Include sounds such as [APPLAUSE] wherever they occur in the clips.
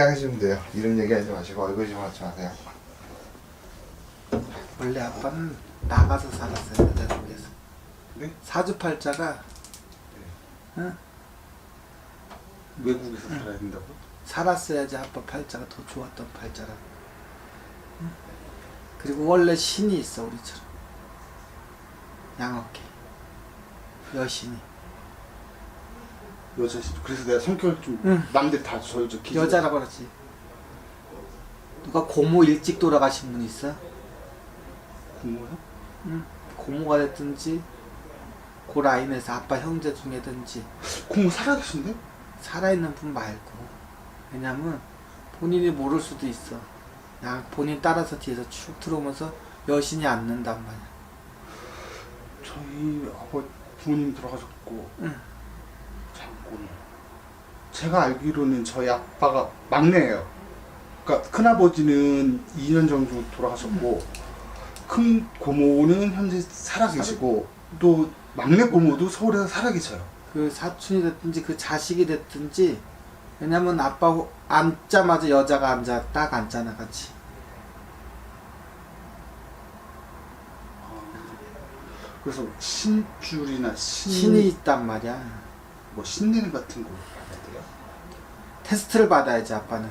시작하시면 돼요. 이름 얘기하지 마시고 얼굴 좀 하지 마세요. 원래 아빠는 나가서 살았어요 여자국에서 네? 사주팔자가 응? 외국에서 살아야 된다고? 살았어야지 아빠 팔자가 더 좋았던 팔자라 응? 그리고 원래 신이 있어 우리처럼 양어깨 여신이 여자시. 그래서 내가 성격 좀 응. 남들 다 저를 좀 기준- 여자라 그러지 누가 고모 일찍 돌아가신 분 있어? 고모요? 응? 고모가 됐든지 그 라인에서 아빠 형제 중에든지 고모 살아계신데? 살아있는 분 말고 왜냐면 본인이 모를 수도 있어 야 본인 따라서 뒤에서 쭉 들어오면서 여신이 앉는단 말이야 저희 아버 부모님 돌아가셨고 응. 장고모. 제가 알기로는 저희 아빠가 막내예요. 그러니까 큰 아버지는 2년 정도 돌아가셨고 큰 고모는 현재 살아계시고 또 막내 고모도 서울에서 살아계셔요. 그 사촌이 됐든지 그 자식이 됐든지 왜냐면 아빠 호- 앉자마자 여자가 앉아 딱 앉잖아 같이 그래서 신줄이나 신, 신이 있단 말이야 뭐 신내림 같은 거 받아야 돼요? 테스트를 받아야지 아빠는.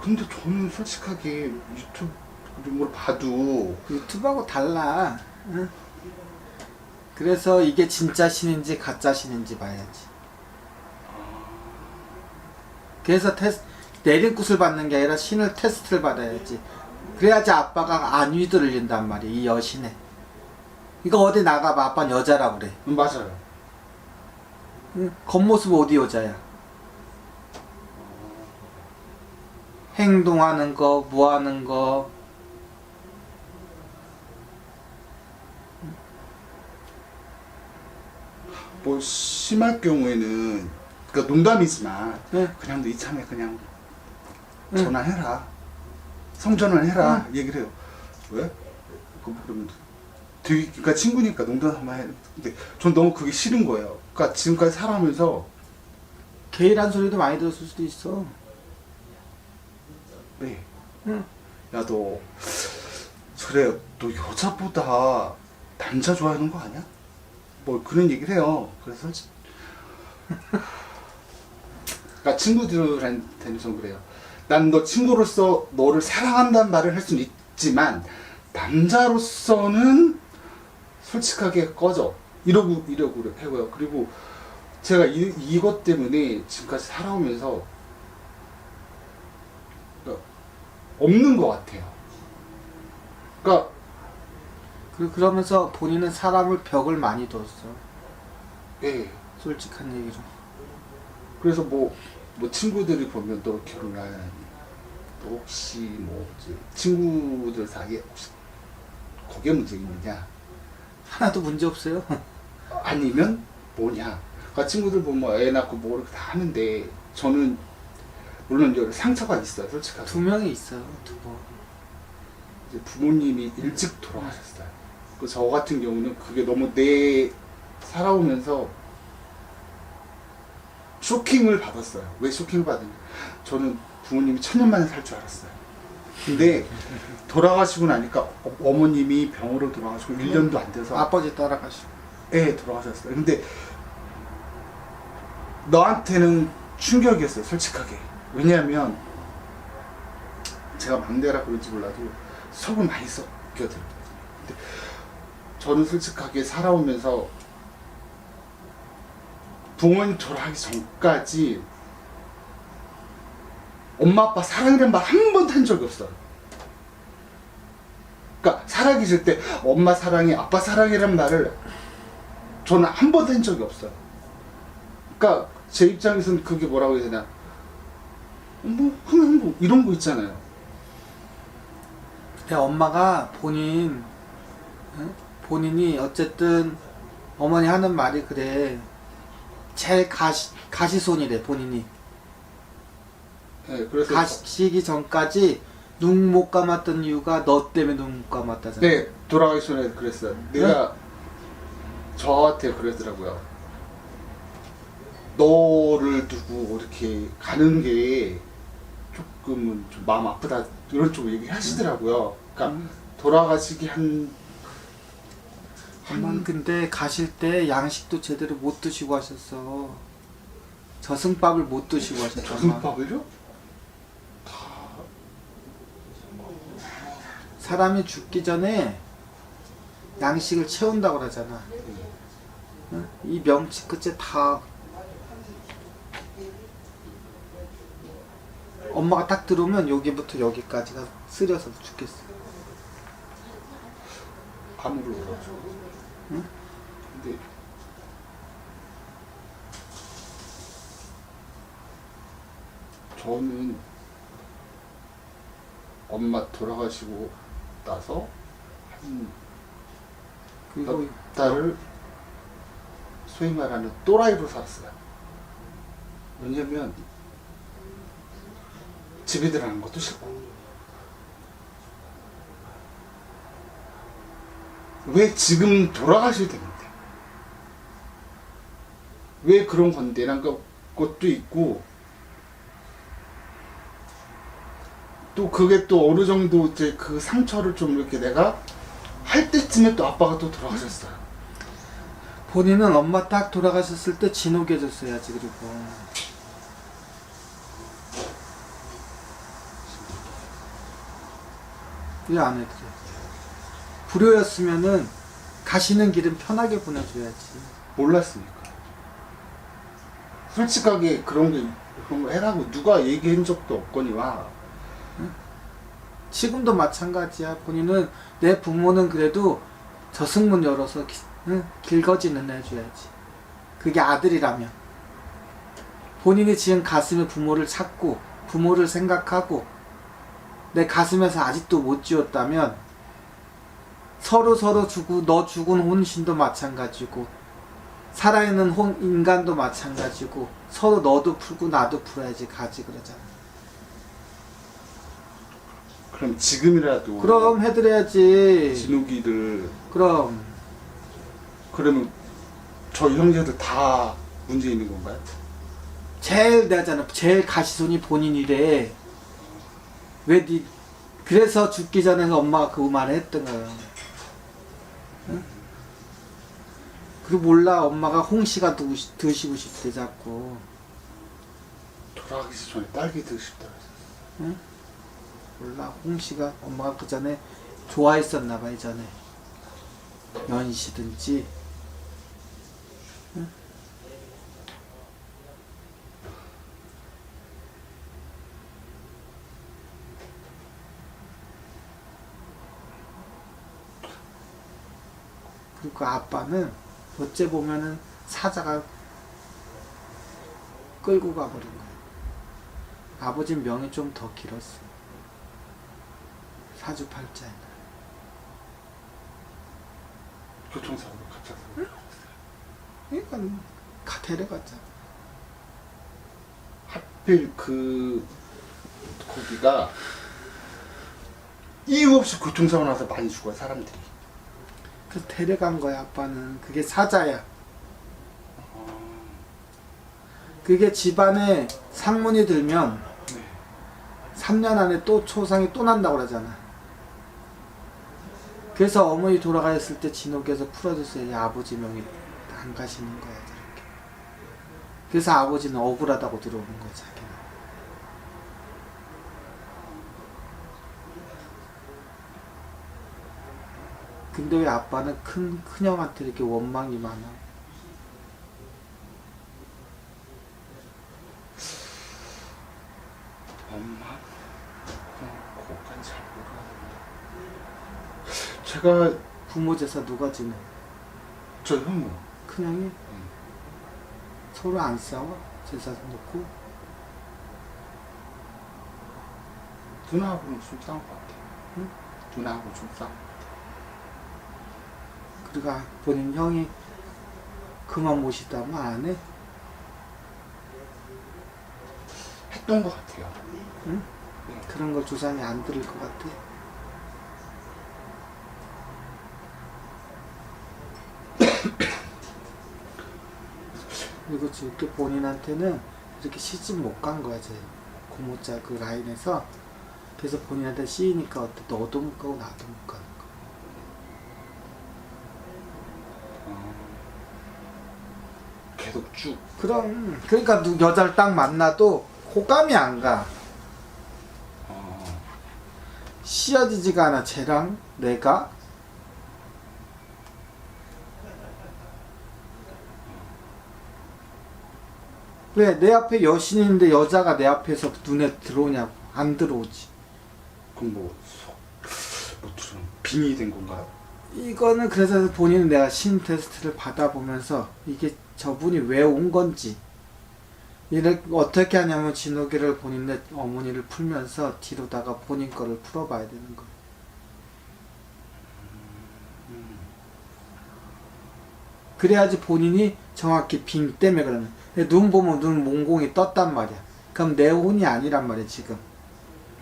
근데 저는 솔직하게 유튜브 이런 걸 봐도 유튜브하고 달라. 응? 그래서 이게 진짜 신인지 가짜 신인지 봐야지. 그래서 테스 내린 굿을 받는 게 아니라 신을 테스트를 받아야지. 그래야지 아빠가 안 휘두를린단 말이야 이 여신에 이거 어디 나가봐 아빠는 여자라고 그래 음, 맞아요. 응? 겉모습 어디 여자야 행동하는 거 뭐 하는 거 뭐 심할 경우에는 그러니까 농담이지만 응? 그냥 너 이참에 그냥 응. 전화해라 성전을 해라 얘기를 해요 왜? 그 그러면 되게 그러니까 친구니까 농담 한번 해 근데 전 너무 그게 싫은 거예요 그러니까 지금까지 살아오면서 게이란 소리도 많이 들었을 수도 있어 네. 응. 야 너 그래 너 여자보다 남자 좋아하는 거 아니야? 뭐 그런 얘기를 해요 그래서 그러니까 친구들한테는 좀 그래요 난 너 친구로서 너를 사랑한다는 말을 할 수는 있지만 남자로서는 솔직하게 꺼져. 이러고 이러고 해고요. 그리고 제가 이, 이것 때문에 지금까지 살아오면서 없는 것 같아요. 그러니까 그- 그러면서 본인은 사람을 벽을 많이 뒀어 예. 솔직한 얘기로 그래서 뭐, 뭐 친구들이 보면 너 결혼을 하니 너 혹시 뭐 친구들 사이에 혹시 거기에 문제 있느냐 하나도 문제 없어요. 아니면 뭐냐. 그러니까 친구들 보면 뭐애 낳고 뭐 이렇게 다 하는데 저는 물론 이제 상처가 있어요 솔직하게. 두 명이 있어요 두 번 이제 부모님이 일찍 돌아가셨어요. 그 저 같은 경우는 그게 너무 내 살아오면서 쇼킹을 받았어요. 왜 쇼킹을 받았냐. 저는 부모님이 천년 만에 살 줄 알았어요 근데 돌아가시고 나니까 어- 어머님이 병으로 돌아가시고 1년도 안 돼서 아버지 따라가시고 예, 돌아가셨어요. 근데 너한테는 충격이었어요, 솔직하게. 왜냐하면 제가 막내라 그런지 몰라도 속을 많이 썩거든요. 근데 저는 솔직하게 살아오면서 부모님 돌아가기 전까지 엄마 아빠 사랑이란 말 한 번도 한 적이 없어요. 그러니까 살아계실 때 엄마 사랑해, 아빠 사랑이란 말을 저는 한 번도 한 적이 없어요. 그러니까 제 입장에서는 그게 뭐라고 해야 되나? 뭐 그냥 뭐 이런 거 있잖아요. 근데 엄마가 본인 응? 본인이 어쨌든 어머니 하는 말이 그래 제일 가시, 가시손이래 본인이 네, 그래서 가시기 전까지 눈 못 감았던 이유가 너 때문에 눈 못 감았다잖아 네 돌아가기 전에 그랬어요. 내가 저한테 그러더라고요. 너를 두고 이렇게 가는 게 조금은 좀 마음 아프다 이런 쪽으로 얘기하시더라고요. 그러니까 음. 돌아가시기 한 엄마는 근데 가실 때 양식도 제대로 못 드시고 하셨어. 저승밥을 못 드시고. 엄마. 저승밥을요? 사람이 죽기 전에 양식을 채운다고 그러잖아. 응? 이 명치 끝에 다 엄마가 딱 들어오면 여기부터 여기까지가 쓰려서 죽겠어. 안 올라가죠. 응? 근데 저는 엄마 돌아가시고 나서 한 그리고 몇 달을 소위 말하는 또라이로 살았어요. 왜냐면 집에 들어가는 것도 싫고. 왜 지금 돌아가셔야 되는데 왜 그런 건데? 난 그- 것도 있고 또 그게 또 어느 정도 이제 그 상처를 좀 이렇게 내가 할 때쯤에 또 아빠가 또 돌아가셨어요. 본인은 엄마 딱 돌아가셨을 때 진옥해졌어야지 그리고 왜안 해드려 불효였으면은 가시는 길은 편하게 보내줘야지 몰랐으니까. 솔직하게 그런 게 그런 거 해라고 누가 얘기한 적도 없거니와 지금도 마찬가지야 본인은 내 부모는 그래도 저승문 열어서 기, 응? 길거지는 해줘야지 그게 아들이라면 본인이 지금 가슴에 부모를 찾고 부모를 생각하고 내 가슴에서 아직도 못 지웠다면 서로 서로 주고 너 죽은 혼신도 마찬가지고 살아있는 혼 인간도 마찬가지고 서로 너도 풀고 나도 풀어야지 가지 그러잖아. 그럼 지금이라도 그럼 해드려야지. 진욱이를 그럼 그러면 저 형제들 다 문제 있는 건가요? 제일 내잖아. 제일 가시손이 본인이래. 왜 니? 그래서 죽기 전에 엄마가 그 말을 했던 거야. 응? 그리고 몰라 엄마가 홍시가 두고 싶- 드시고 싶대 자꾸. 돌아가기 전에 딸기 드고 싶다 그랬어. 몰라. 홍시가 엄마가 그 전에 좋아했었나 봐 이전에. 연시든지. 응? 그리고 그 아빠는 어째 보면은 사자가 끌고 가버린 거야. 아버지 명이 좀 더 길었어 사주 팔자에 교통사고로 갑자기. 그러니까 가 데려갔잖아 하필 그 거기가 이유 없이 교통사고 나서 많이 죽어요 사람들이. 그 데려간 거야 아빠는. 그게 사자야. 그게 집안에 상문이 들면 네. 3년 안에 또 초상이 또 난다고 그러잖아 그래서 어머니 돌아가셨을 때 진옥에서 풀어줬어야 아버지 명이 안 가시는 거야 저렇게 그래서 아버지는 억울하다고 들어오는 거야 자기는 근데 왜 아빠는 큰 큰형한테 이렇게 원망이 많아? 엄마? 그냥 그것까지 잘 모르겠는데. 제가 부모 제사 누가 지내? 저 형은 큰형이? 서로 안 싸워? 제사 놓고? 누나하고는 좀 싸운 것 같아요. 응? 누나하고 좀 싸워. 그리고 본인 형이 그만 모시다면 안 해? 했던 것 같아요. 응? 그런 걸 조상이 안 들을 것 같아? 지금 본인한테는 이렇게 시집 못 간 거야, 제 고모자 그 라인에서. 그래서 본인한테 씌이니까 어때? 너도 못 가고 나도 못 가는 거. 어. 계속 쭉. 그럼 그러니까 누 여자를 딱 만나도 호감이 안 가. 어. 씌어지지가 않아. 쟤랑 내가 왜 내 앞에 여신인데 여자가 내 앞에서 눈에 들어오냐고 안 들어오지. 그럼 뭐 속, 뭐 좀 빙이 된 건가요? 이거는 그래서 본인은 내가 신 테스트를 받아보면서 이게 저분이 왜 온 건지 이를 어떻게 하냐면 진호기를 본인의 어머니를 풀면서 뒤로다가 본인 거를 풀어봐야 되는 거예요. 그래야지 본인이 정확히 빙 때문에 그러면 눈 보면 눈 몽공이 떴단 말이야. 그럼 내 혼이 아니란 말이야 지금.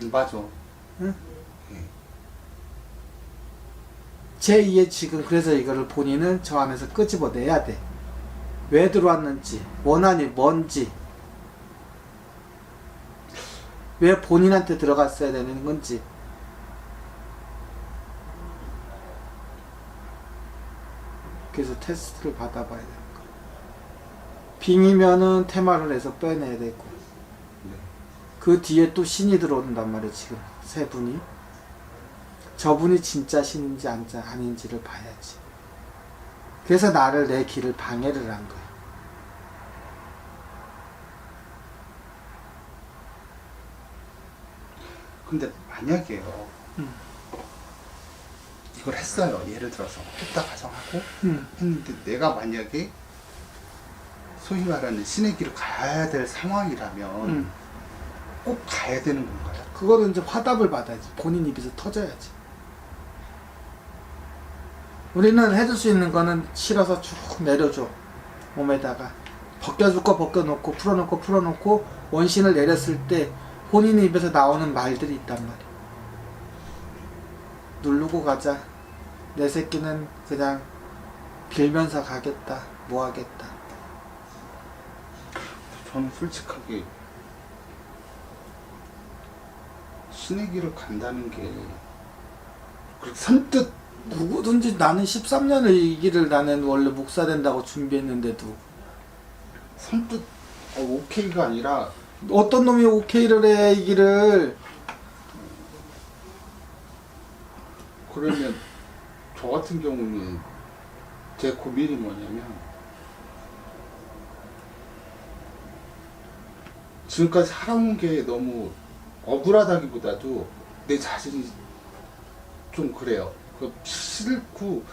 음, 맞아. 응? 예. 제2의 지금 그래서 이거를 본인은 저 안에서 끄집어내야 돼. 왜 들어왔는지, 원한이 뭔지, 왜 본인한테 들어갔어야 되는 건지. 그래서 테스트를 받아봐야 거. 빙이면은 테마를 해서 빼내야 되고, 네. 그 뒤에 또 신이 들어온단 말이에요, 지금. 세 분이. 저분이 진짜 신인지 안- 아닌지를 봐야지. 그래서 나를 내 길을 방해를 한 거야. 근데 만약에요. 음. 이걸 했어요. 예를 들어서 했다 가정하고 음. 했는데 내가 만약에 소위 말하는 신의 길을 가야 될 상황이라면 음. 꼭 가야 되는 건가요? 그거는 이제 화답을 받아야지. 본인 입에서 터져야지. 우리는 해줄 수 있는 거는 실어서 쭉 내려줘. 몸에다가. 벗겨줄 거 벗겨놓고, 풀어놓고, 풀어놓고, 원신을 내렸을 때 본인 입에서 나오는 말들이 있단 말이야. 누르고 가자. 내 새끼는 그냥 빌면서 가겠다. 뭐 하겠다. 저는 솔직하게 신의 길을 간다는 게 그렇게 선뜻 누구든지 나는 13년을 이 길을 나는 원래 목사 된다고 준비했는데도 선뜻 어, 오케이가 아니라 어떤 놈이 오케이를 해, 이 길을. 그러면 저 같은 경우는 제 고민이 뭐냐면 지금까지 살아온 게 너무 억울하다기보다도 내 자신이 좀 그래요. 그 싫고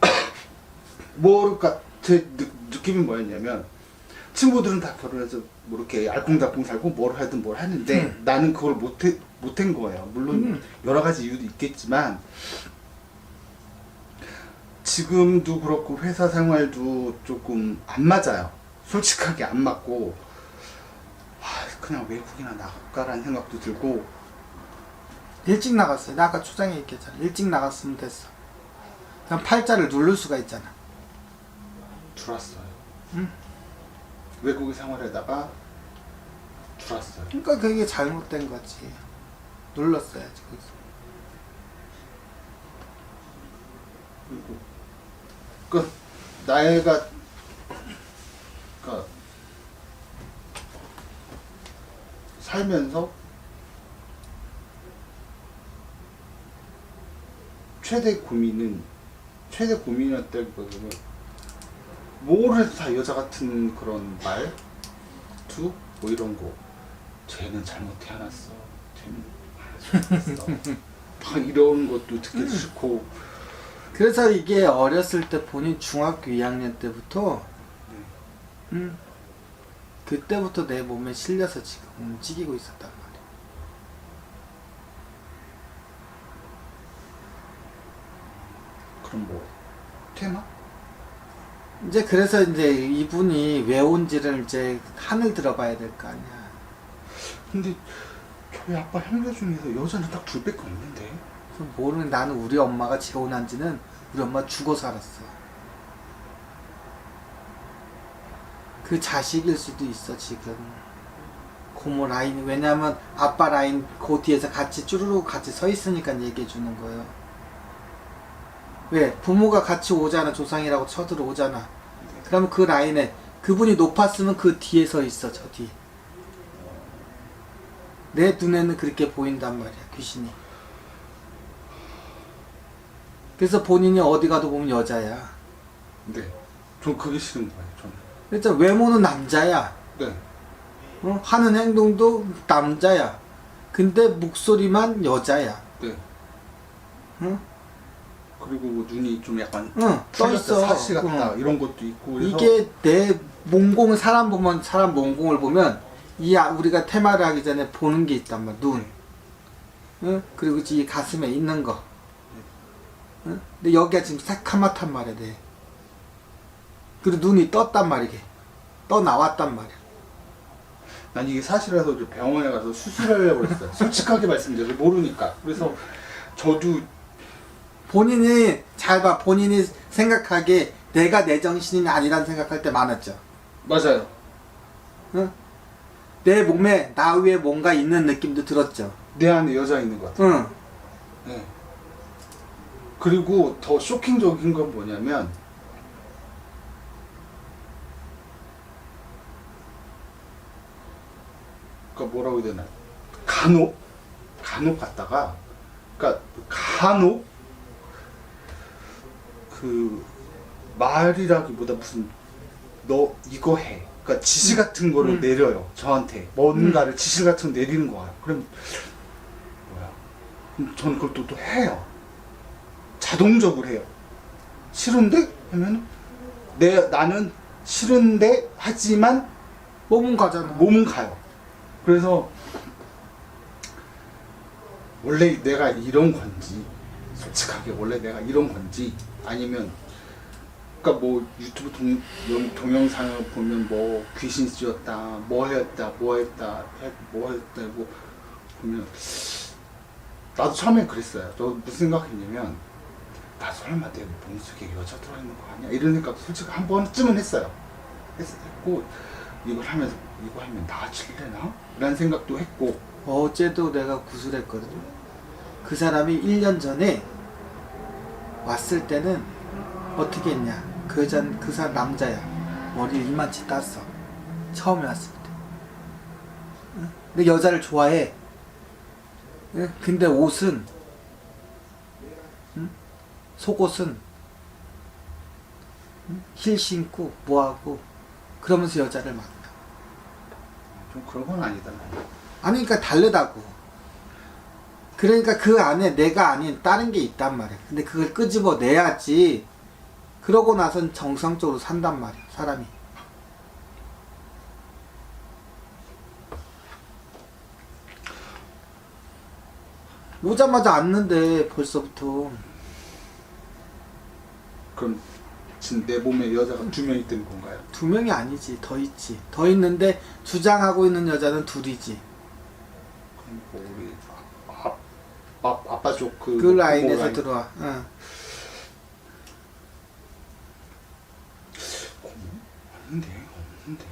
[COUGHS] 뭐랄까 제 느, 느낌이 뭐였냐면 친구들은 다 결혼해서 뭐 이렇게 알콩달콩 살고 뭘 하든 뭘 하는데 음. 나는 그걸 못해 못한 거예요. 물론 음. 여러 가지 이유도 있겠지만 지금도 그렇고 회사 생활도 조금 안 맞아요. 솔직하게 안 맞고 아, 그냥 외국이나 나갈까라는 생각도 들고 일찍 나갔어요. 나 아까 초장에 얘기했잖아. 일찍 나갔으면 됐어. 그냥 팔자를 누를 수가 있잖아. 들어왔어요. 음. 외국에 생활하다가 들어왔어요. 그러니까 그게 잘못된 거지. 눌렀어야지. 거기서. 그리고 그 나이가 그러니까 살면서 최대 고민은 최대 고민이었다기보다는 뭘 해도 다 여자 같은 그런 말, 투, 뭐 이런 거. 쟤는 잘못 태어났어. 쟤는 잘못했어. [LAUGHS] 막 이런 것도 듣기 싫고. 그래서 이게 어렸을 때 본인 중학교 2학년 때부터 네. 음, 그때부터 내 몸에 실려서 지금 움직이고 있었단 말이야. 그럼 뭐 테마? 이제 그래서 이제 이분이 왜 온지를 이제 한을 들어봐야 될 거 아니야. 근데 저희 아빠 형제 중에서 여자는 딱 둘밖에 없는데 그럼 모르는 나는 우리 엄마가 재혼한 지는 우리 엄마 죽어 살았어. 그 자식일 수도 있어 지금 고모 라인 왜냐면 아빠 라인 그 뒤에서 같이 쭈루룩 같이 서 있으니까 얘기해 주는 거예요 왜 부모가 같이 오잖아 조상이라고 쳐들어 오잖아 그러면 그 라인에 그분이 높았으면 그 뒤에 서 있어 저 뒤에 내 눈에는 그렇게 보인단 말이야 귀신이 그래서 본인이 어디 가도 보면 여자야 네. 전 그게 싫은 거예요. 저는. 일단 외모는 남자야 네. 어? 하는 행동도 남자야. 근데 목소리만 여자야. 네. 응? 그리고 뭐 눈이 좀 약간 응, 떠 있어. 사시 같다 응. 이런 것도 있고 그래서 이게 내 몸공 사람 보면 사람 몸공을 보면 이 아- 우리가 테마를 하기 전에 보는 게 있단 말이야. 눈. 응? 그리고 이 가슴에 있는 거. 응? 근데 여기가 지금 새카맣단 말이야, 내. 그리고 눈이 떴단 말이게. 떠 나왔단 말이야. 난 이게 사실이라서 이제 병원에 가서 수술하려고 했어요. [LAUGHS] 솔직하게 말씀드려서 모르니까. 그래서 저도 본인이 잘 봐. 본인이 생각하기에 내가 내 정신이 아니란 생각할 때 많았죠. 맞아요. 응? 내 몸에 나 위에 뭔가 있는 느낌도 들었죠. 내 안에 여자 있는 것 같아요. 응. 네. 그리고 더 쇼킹적인 건 뭐냐면 그러니까 뭐라고 해야 되나? 간혹 간혹 갔다가 그러니까 간혹 그 말이라기보다 무슨 너 이거 해. 그러니까 지시 같은 거를 음. 내려요 저한테. 뭔가를 지시 같은 거 내리는 거야. 그럼 뭐야? 그럼 저는 그걸 또, 또 해요. 자동적으로 해요. 싫은데? 하면 내 나는 싫은데 하지만 몸은 가잖아. 몸은 가요. 그래서 원래 내가 이런 건지 솔직하게 원래 내가 이런 건지 아니면 그러니까 뭐 유튜브 동, 영- 동영상을 보면 뭐 귀신 씌웠다 뭐 했다 뭐 했다 해- 뭐 했다고 보면 나도 처음에 그랬어요. 저 무슨 생각했냐면 나 설마 내 몸속에 여자 들어있는 거 아니야? 이런 생각 솔직히 한 번쯤은 했어요. 했- 했고 이걸 하면서 이거 하면 나아질래나? 라는 생각도 했고 어제도 내가 구술했거든. 그 사람이 1년 전에 왔을 때는 어떻게 했냐. 그 여자는 그 사람 남자야. 머리를 이만치 땄어. 처음에 왔을 때. 응? 근데 여자를 좋아해. 응? 근데 옷은 응? 속옷은 응? 힐 신고 뭐하고 그러면서 여자를 만나. 좀 그런 건 아니다. 아니 그러니까 다르다고 그러니까 그 안에 내가 아닌 다른 게 있단 말이야 근데 그걸 끄집어 내야지 그러고 나선 정상적으로 산단 말이야 사람이 오자마자 앉는데 벌써부터 그럼 지금 내 몸에 여자가 두명 있다는 건가요? 두 명이 아니지 더 있지 더 있는데 주장하고 있는 여자는 둘이지 그럼 뭐 우리 아, 아, 아빠 쪽그 그 라인에서 들어와 응. 없는데 없는데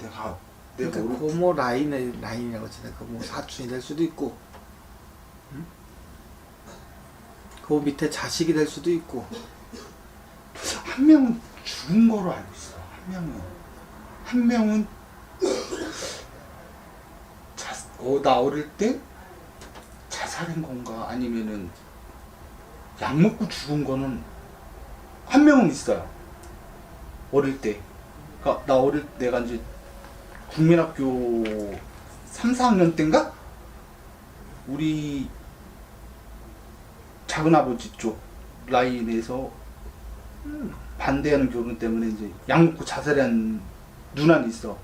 내가 내가 그러니까 모르 고모 라인의 라인이라고 하잖아. 그뭐 사촌이 될 수도 있고, 응? 그 밑에 자식이 될 수도 있고. 한 명은 죽은 거로 알고 있어. 한 명은 한 명은 자, 어, 나 어릴 때 자살한 건가 아니면은 약 먹고 죽은 거는 한 명은 있어요. 어릴 때. 그러니까 나 어릴 때 내가 이제 국민학교 3, 4학년 때인가? 우리 작은 아버지 쪽 라인에서 반대하는 결혼 때문에 이제 약 먹고 자살한 누나는 있어.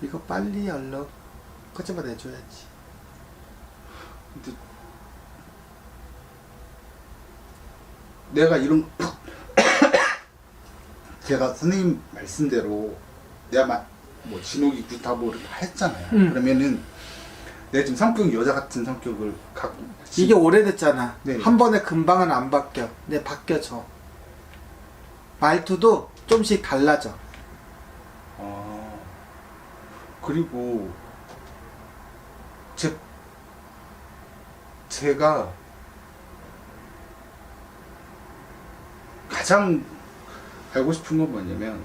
이거 빨리 얼른 꺼집어 내줘야지. 근데 내가 이런 [COUGHS] 제가 선생님 말씀대로 내가 막 뭐 진옥이 다 했잖아요. 음. 그러면은 내 지금 성격이 여자 같은 성격을 갖고 이게 오래됐잖아. 네네. 한 번에 금방은 안 바뀌어. 내 바뀌어져. 말투도 좀씩 달라져. 아, 그리고 제 제가 가장 알고 싶은 건 뭐냐면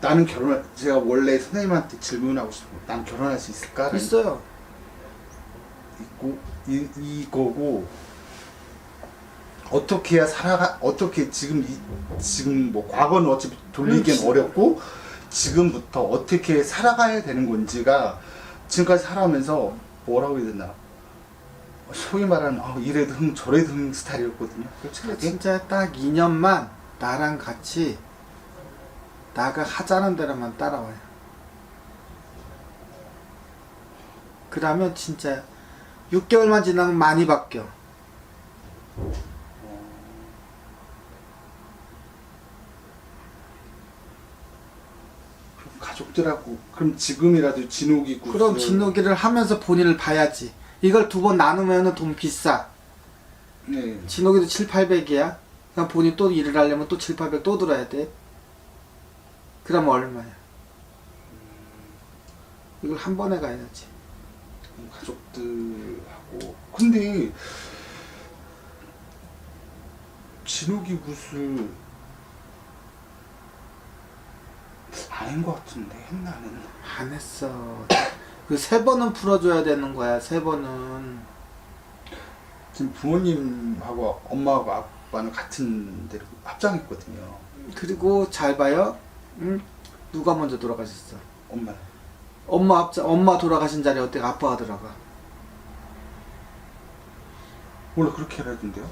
나는 결혼 제가 원래 선생님한테 질문하고 싶은 거, 난 결혼할 수 있을까? 있어요. 있고 이, 이거고 어떻게 해야 살아가 어떻게 지금 이, 지금 뭐 과거는 어차피 돌리기엔 그렇지. 어렵고 지금부터 어떻게 살아가야 되는 건지가 지금까지 살아오면서 뭐라고 해야 되나 소위 말하는 어, 이래도 흥 저래도 흥 스타일이었거든요 솔직하게 진짜 딱 2년만 나랑 같이 나가 하자는 대로만 따라와요. 그러면 진짜 6개월만 지나면 많이 바뀌어. 그럼 가족들하고 그럼 지금이라도 진욱이 구슬 그럼 진호기를 하면서 본인을 봐야지. 이걸 두 번 나누면 돈 비싸. 네. 진호기도 7, 800이야. 그럼 본인 또 일을 하려면 또 7, 800 또 들어야 돼. 그럼 얼마야? 이걸 한 번에 가야지. 가족들하고 근데 진욱이 구슬 아닌 것 같은데 했나는 안 했어. 그 세 번은 풀어줘야 되는 거야. 세 번은. 지금 부모님하고 엄마하고 아빠는 같은 데로 합장했거든요 그리고 잘 봐요. 응? 누가 먼저 돌아가셨어? 엄마 엄마 앞자, 엄마 돌아가신 자리에 어떻게 아빠가 들어가? 원래 그렇게 해라던데요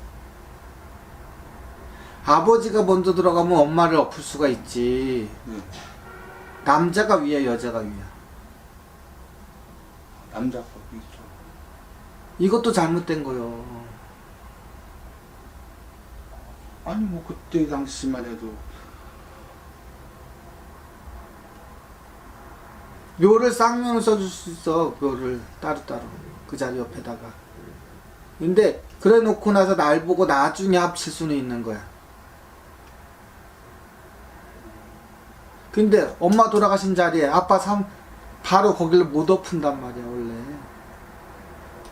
아버지가 먼저 들어가면 엄마를 엎을 수가 있지. 네. 남자가 위야, 여자가 위야. 남자 아빠 있죠 이것도 잘못된 거요. 아니 뭐 그때 당시만 해도 묘를 쌍면을 써줄 수 있어. 묘를 따로따로. 그 자리 옆에다가. 근데 그래 놓고 나서 날 보고 나중에 합칠 수는 있는 거야. 근데 엄마 돌아가신 자리에 아빠 삼 바로 거기를 못 엎은단 말이야 원래.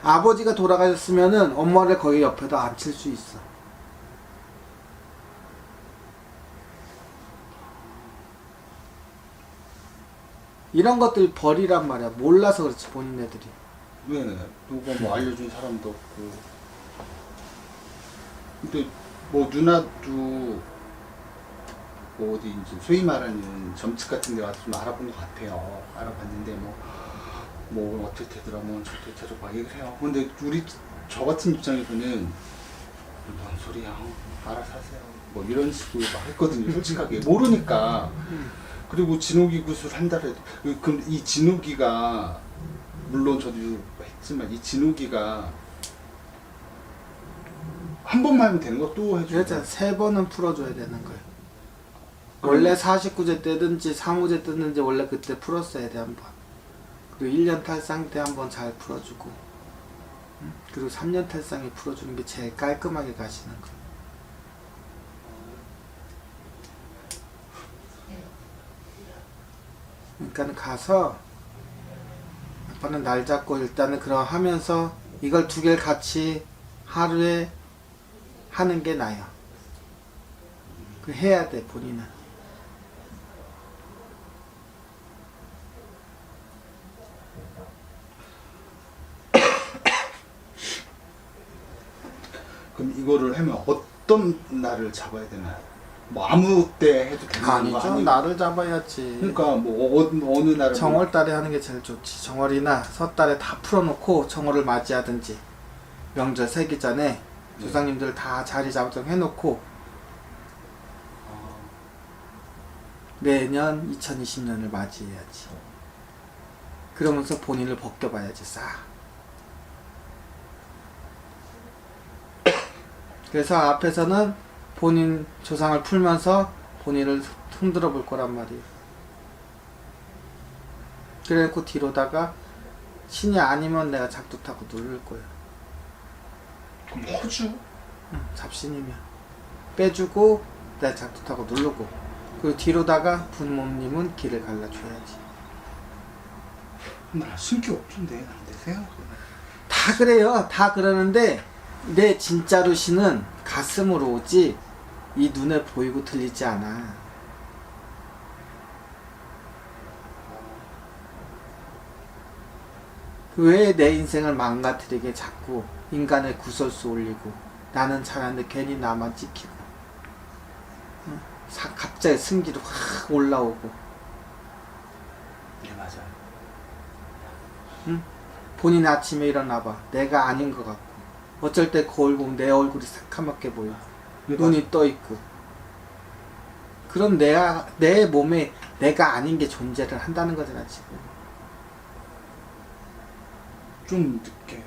아버지가 돌아가셨으면은 엄마를 거기 옆에다 앉힐 수 있어. 이런 것들 버리란 말이야. 몰라서 그렇지 본인네들이. 왜 누가 뭐 알려준 사람도 없고. 근데 뭐 누나도 뭐 어디 이제 소위 말하는 점집 같은 데 와서 좀 알아본 것 같아요. 알아봤는데 뭐, 뭐 어떻게 되더라 뭐 저렇게 저렇게 막 얘기를 해요. 근데 우리 저 같은 입장에서는 뭔 소리야 어, 알아서 하세요. 뭐 이런 식으로 막 했거든요 솔직하게. 모르니까 그리고 진욱이 구슬 한 달에 그- 그럼 이 진욱이가 물론 저도 했지만 이 진욱이가 한 번만 하면 되는 거 또 해줘요. 그렇잖아. 세 번은 풀어줘야 되는 거야. 원래 49제 때든지 3호제 때든지 원래 그때 풀었어야 돼 한 번. 그리고 1년 탈상 때 한 번 잘 풀어주고. 응? 그리고 3년 탈상에 풀어주는 게 제일 깔끔하게 가시는 거야. 그러니까 가서 아빠는 날 잡고 일단은 그럼 하면서 이걸 두 개를 같이 하루에 하는 게 나아요. 그 해야 돼 본인은. [COUGHS] 그럼 이거를 하면 어떤 날을 잡아야 되나요? 뭐 아무 때 해도 되는 거 아니죠. 아니고? 나를 잡아야지. 그러니까 뭐 어, 어느 날을 정월달에 하는 게 제일 좋지. 정월이나 설달에 다 풀어놓고 정월을 맞이하든지 명절 세기 전에 네. 조상님들 다 자리 잡정 해놓고 아, 내년 2020년을 맞이해야지. 그러면서 본인을 벗겨봐야지 싹. 그래서 앞에서는 본인 조상을 풀면서 본인을 흔들어 볼 거란 말이에요. 그래놓고 뒤로다가 신이 아니면 내가 작두 타고 누를 거야. 그럼 호주 응, 잡신이면 빼주고 내가 작두 타고 누르고 그리고 뒤로다가 부모님은 길을 갈라줘야지. 나 신기 없던데 안 되세요? 다 그래요. 다 그러는데 내 진짜로 신은 가슴으로 오지 이 눈에 보이고 들리지 않아. 왜 내 인생을 망가뜨리게 자꾸 인간의 구설수 올리고 나는 잘하는데 괜히 나만 찍히고 응? 사- 갑자기 승기도 확 올라오고 네 맞아요. 본인 아침에 일어나봐 내가 아닌 것 같고 어쩔 때 거울 보면 내 얼굴이 새카맣게 보여 네, 눈이 떠 있고 그럼 내가 내 몸에 내가 아닌 게 존재를 한다는 거잖아 지금 좀 늦게.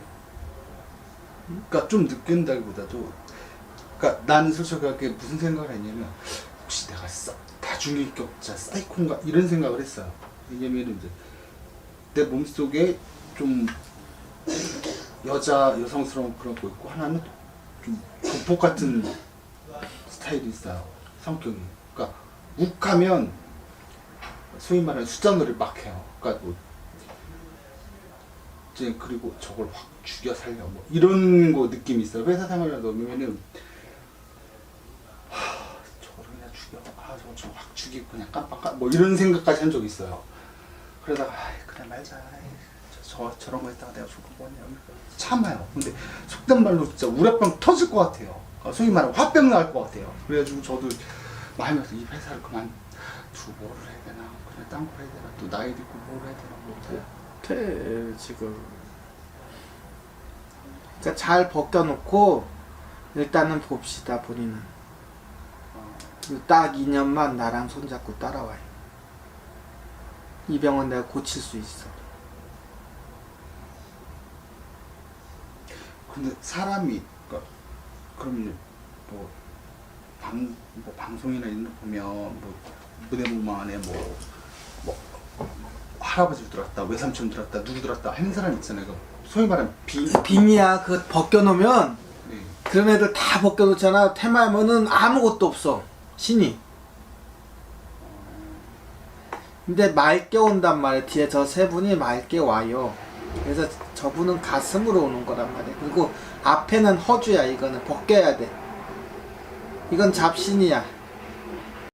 그러니까 좀 늦게다기보다도, 그러니까 난 솔직하게 무슨 생각을 했냐면 혹시 내가 싸, 다중인격자 사이콘가 이런 생각을 했어요. 왜냐면 이제 내 몸속에 좀 여자 여성스러운 그런 거 있고 하나는 좀 조폭 같은 스타일이 있어요. 성격이. 그러니까 욱하면 소위 말하는 숫자놀이 막 해요. 그러니까 뭐 이제 그리고 저걸 확 죽여 살려 뭐 이런 거 느낌이 있어요. 회사 생활을 넣으면은 하, 저걸 그냥 죽여 아 저거 저확 죽이고 그냥 깜빡깜 뭐 이런 생각까지 한 적이 있어요. 그러다가 아이, 그래 말자. 아이, 저, 저 저런 거 했다가 내가 죽을 거냐? 참아요. 근데 속된 말로 진짜 우라병 터질 것 같아요. 어, 소위 말하면 화병 날 것 같아요. 그래가지고 저도 마음에서 이 회사를 그만 두고 뭐를 해야 되나? 그냥 딴 거 해야 되나? 또 나이 들고 뭘 해야 되나? 뭐돼 지금. 그러니까 잘 벗겨놓고 일단은 봅시다 본인은. 딱 2년만 나랑 손잡고 따라와요. 이 병은 내가 고칠 수 있어 근데 사람이 그러니까 그럼 뭐, 방, 뭐 방송이나 이런 거 보면 뭐 무대 무만 안에 뭐, 뭐 할아버지 들었다 외삼촌 들었다 누구 들었다 하는 사람 있잖아요. 그 소위 말하는 비 빔이야 그거 벗겨놓으면 네. 그런 애들 다 벗겨놓잖아. 테마하면은 아무것도 없어. 신이. 근데 맑게 온단 말이야. 뒤에 저 세 분이 맑게 와요 그래서 저분은 가슴으로 오는 거란 말이야. 그리고 앞에는 허주야 이거는 벗겨야 돼. 이건 잡신이야